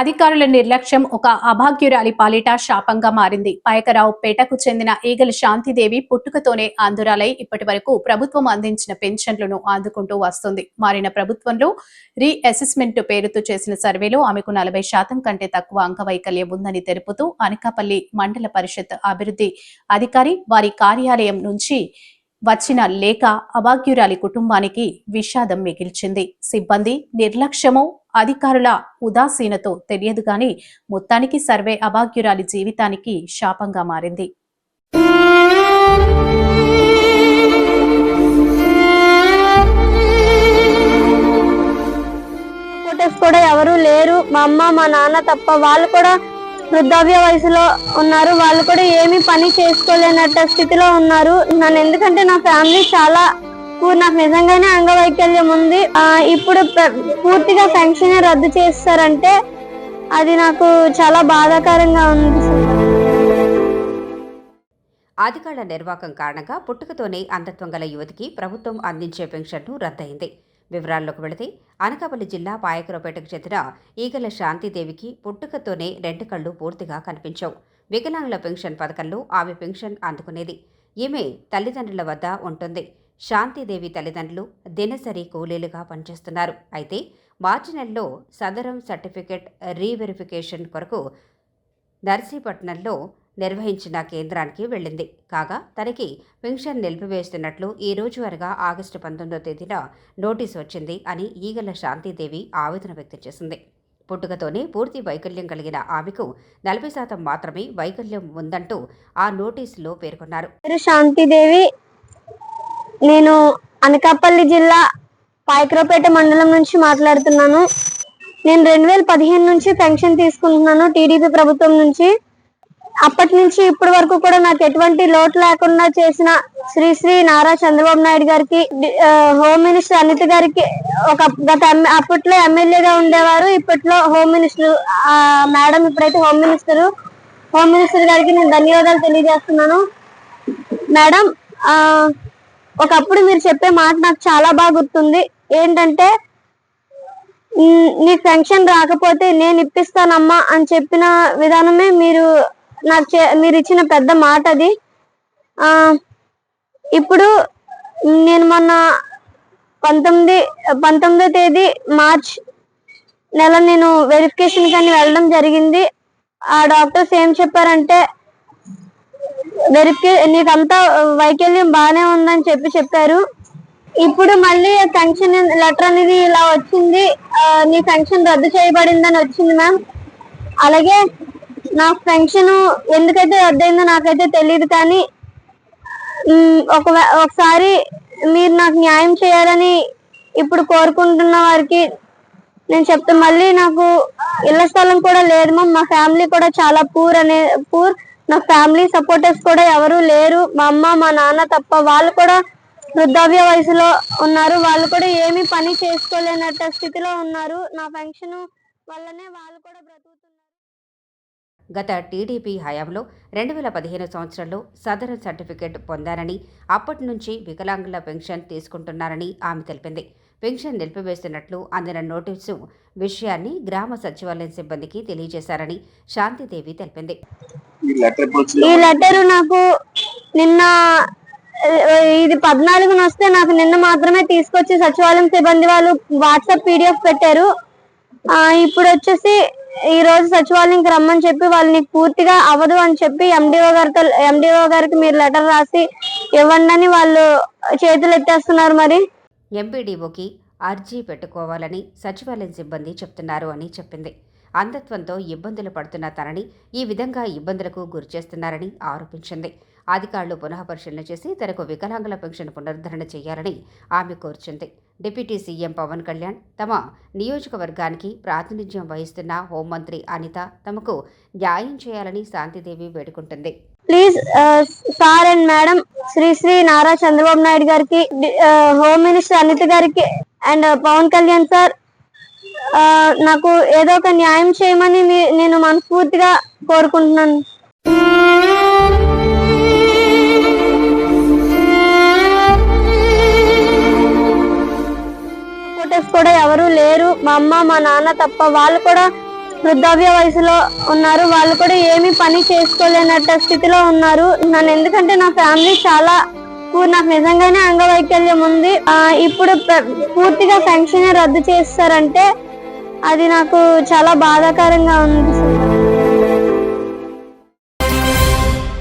అధికారుల నిర్లక్ష్యం ఒక అభాగ్యురాలి పాలిట శాపంగా మారింది. పాయకరావు పేటకు చెందిన ఈగల శాంతిదేవి పుట్టుకతోనే ఆందురాలై ఇప్పటి వరకు ప్రభుత్వం అందించిన పెన్షన్లను అందుకుంటూ వస్తుంది. మారిన ప్రభుత్వంలో రీ అసెస్మెంట్ పేరుతో చేసిన సర్వేలో ఆమెకు నలభై శాతం కంటే తక్కువ అంగవైకల్యం ఉందని తెలుపుతూ అనకాపల్లి మండల పరిషత్ అభివృద్ధి అధికారి వారి కార్యాలయం నుంచి వచ్చిన లేఖ అభాగ్యురాలి కుటుంబానికి విషాదం మిగిల్చింది. సిబ్బంది నిర్లక్ష్యమో అధికారుల ఉదాసీనతో తెలియదు గాని మొత్తానికి సర్వే అభాగ్యురాలి జీవితానికి శాపంగా మారింది. కూడా ఎవరు లేరు. మా అమ్మ మా నాన్న తప్ప వాళ్ళు కూడా వృద్ధాప్య వయసులో ఉన్నారు. వాళ్ళు కూడా ఏమీ పని చేసుకోలేనట్టు స్థితిలో ఉన్నారు. నన్ను ఎందుకంటే నా ఫ్యామిలీ చాలా నాకు నిజంగానే అంగవైకల్యం ఉంది. ఇప్పుడు పూర్తిగా పెన్షన్ రద్దు చేస్తారంటే అది నాకు చాలా బాధాకరంగా ఉంది. అధికారుల నిర్వాకం కారణంగా పుట్టుకతోనే అంధత్వం గల యువతికి ప్రభుత్వం అందించే పెన్షన్ను రద్దయింది. వివరాల్లోకి వెళితే అనకాపల్లి జిల్లా పాయకరపేటకు చెందిన ఈగల శాంతిదేవికి పుట్టుకతోనే రెండు కళ్ళు పూర్తిగా కనిపించవు. వికలాంగుల పెన్షన్ పథకంలో ఆమె పెన్షన్ అందుకునేది. ఈమె తల్లిదండ్రుల వద్ద ఉంటుంది. శాంతిదేవి తల్లిదండ్రులు దినసరి కూలీలుగా పనిచేస్తున్నారు. అయితే మార్చి నెలలో సదరం సర్టిఫికెట్ రీవెరిఫికేషన్ కొరకు నర్సీపట్నంలో నిర్వహించిన కేంద్రానికి వెళ్ళింది. కాగా తనకి పెన్షన్ నిలిపివేస్తున్నట్లు ఈ రోజు వరగా ఆగస్టు పంతొమ్మిదో తేదీన నోటీసు వచ్చింది అని ఈగల శాంతిదేవి ఆవేదన వ్యక్తం చేసింది. పుట్టుకతోనే పూర్తి వైకల్యం కలిగిన ఆమెకు నలభై శాతం మాత్రమే వైకల్యం ఉందంటూ ఆ నోటీసులో పేర్కొన్నారు. శాంతిదేవి నేను అనకాపల్లి జిల్లా పాయకరావుపేట మండలం నుంచి మాట్లాడుతున్నాను. నేను రెండు వేల పదిహేను నుంచి పెన్షన్ తీసుకుంటున్నాను టీడీపీ ప్రభుత్వం నుంచి. అప్పటి నుంచి ఇప్పటి వరకు కూడా నాకు ఎటువంటి లోటు లేకుండా చేసిన శ్రీ శ్రీ నారా చంద్రబాబు నాయుడు గారికి హోమ్ మినిస్టర్ అనిత గారికి ఒక గత అప్పట్లో ఎమ్మెల్యేగా ఉండేవారు. ఇప్పట్లో హోమ్ మినిస్టర్ మేడం ఇప్పుడైతే హోమ్ మినిస్టర్. హోమ్ మినిస్టర్ గారికి నేను ధన్యవాదాలు తెలియజేస్తున్నాను. మేడం ఆ ఒకప్పుడు మీరు చెప్పే మాట నాకు చాలా బాగా గుర్తుంది. ఏంటంటే నీ పెన్షన్ రాకపోతే నేను ఇప్పిస్తానమ్మా అని చెప్పిన విధానమే మీరు నాకు చే- మీరు ఇచ్చిన పెద్ద మాట అది. ఆ ఇప్పుడు నేను మొన్న పంతొమ్మిది పంతొమ్మిదో తేదీ మార్చ్ నెల నేను వెరిఫికేషన్ కానీ వెళ్ళడం జరిగింది. ఆ డాక్టర్స్ ఏం చెప్పారంటే వెరిఫికే నీకంతా వైకల్యం బాగానే ఉందని చెప్పి చెప్పారు. ఇప్పుడు మళ్ళీ పెన్షన్ లెటర్ అనేది ఇలా వచ్చింది. నీ పెన్షన్ రద్దు చేయబడిందని వచ్చింది మ్యామ్ అలాగే నా పెన్షన్ ఎందుకైతే రద్దయిందో నాకైతే తెలియదు కానీ ఒక ఒకసారి మీరు నాకు న్యాయం చేయాలని ఇప్పుడు కోరుకుంటున్న వారికి నేను చెప్తా మళ్ళీ నాకు ఇళ్ళ స్థలం కూడా లేదు మ్యామ్ మా ఫ్యామిలీ కూడా చాలా పూర్ అనే పూర్ నా ఫ్యామిలీ సపోర్టర్స్ కూడా ఎవరు లేరు. మా అమ్మ మా నాన్న తప్ప వాళ్ళు కూడా వృద్ధాప్య వయసులో ఉన్నారు. వాళ్ళు కూడా ఏమీ పని చేసుకోలేనట్టు స్థితిలో ఉన్నారు. నా పెన్షన్ వల్లనే వాళ్ళు కూడా బ్రతుకుతున్నారు. గత టీడీపీ హయాంలో రెండు వేల పదిహేను సంవత్సరంలో సదరన్ సర్టిఫికేట్ పొందారని అప్పటి నుంచి వికలాంగుల పెన్షన్ తీసుకుంటున్నారని ఆమె తెలిపింది. పెన్షన్ నిలిపివేస్తున్నట్లు అందిన నోటీసు విషయాన్ని గ్రామ సచివాలయం సిబ్బందికి తెలియజేశారని శాంతిదేవి తెలిపింది. ఈ లెటర్ ఎప్పుడు వచ్చింది? ఈ లెటర్ నాకు నిన్న ఇది పద్నాలుగున వస్తే నాకు నిన్న మాత్రమే తీసుకొచ్చి సచివాలయం సిబ్బంది వాళ్ళు వాట్సాప్ పీడిఎఫ్ పెట్టారు. ఆ, ఇప్పుడు వచ్చేసి ఈ రోజు సచివాలయంకి రమ్మని చెప్పి వాళ్ళు నీకు పూర్తిగా అవ్వదు అని చెప్పి ఎండిఓ గారితో ఎండిఓ గారికి మీరు లెటర్ రాసి ఇవ్వండి అని వాళ్ళు చేతులు ఎత్తేస్తున్నారు మరి. ఎంపీడీఓకి అర్జీ పెట్టుకోవాలని సచివాలయం సిబ్బంది చెప్తున్నారు అని చెప్పింది. అంధత్వంతో ఇబ్బందులు పడుతున్న తనని ఈ విధంగా ఇబ్బందులకు గురిచేస్తున్నారని ఆరోపించింది. అధికారులు పునః పరిశీలన చేసి తనకు వికలాంగుల పెన్షన్ పునరుద్ధరణ చేయాలని ఆమె కోర్చింది. డిప్యూటీ సీఎం పవన్ కళ్యాణ్ తమ నియోజకవర్గానికి ప్రాతినిధ్యం వహిస్తున్న హోంమంత్రి అనిత తమకు న్యాయం చేయాలని Shanti Devi వేడుకుంటుంది. Please sir and madam Shri Shri Nara Chandrababu Naidu గారికి హోమ్ మినిస్టర్ అనిత గారికి అండ్ పవన్ కళ్యాణ్ సార్ నాకు ఏదో ఒక న్యాయం చేయమని నేను మనస్ఫూర్తిగా కోరుకుంటున్నాను. ఫోటోస్ కూడా ఎవరు లేరు. మా అమ్మ మా నాన్న తప్ప వాళ్ళు కూడా వృద్ధాప్య వయసులో ఉన్నారు. వాళ్ళు కూడా ఏమీ పని చేసుకోలేనట్ట స్థితిలో ఉన్నారు. నన్ను ఎందుకంటే నా ఫ్యామిలీ చాలా నాకు నిజంగానే అంగవైకల్యం ఉంది. ఇప్పుడు పూర్తిగా పెన్షన్ రద్దు చేస్తారంటే అది నాకు చాలా బాధాకరంగా ఉంది.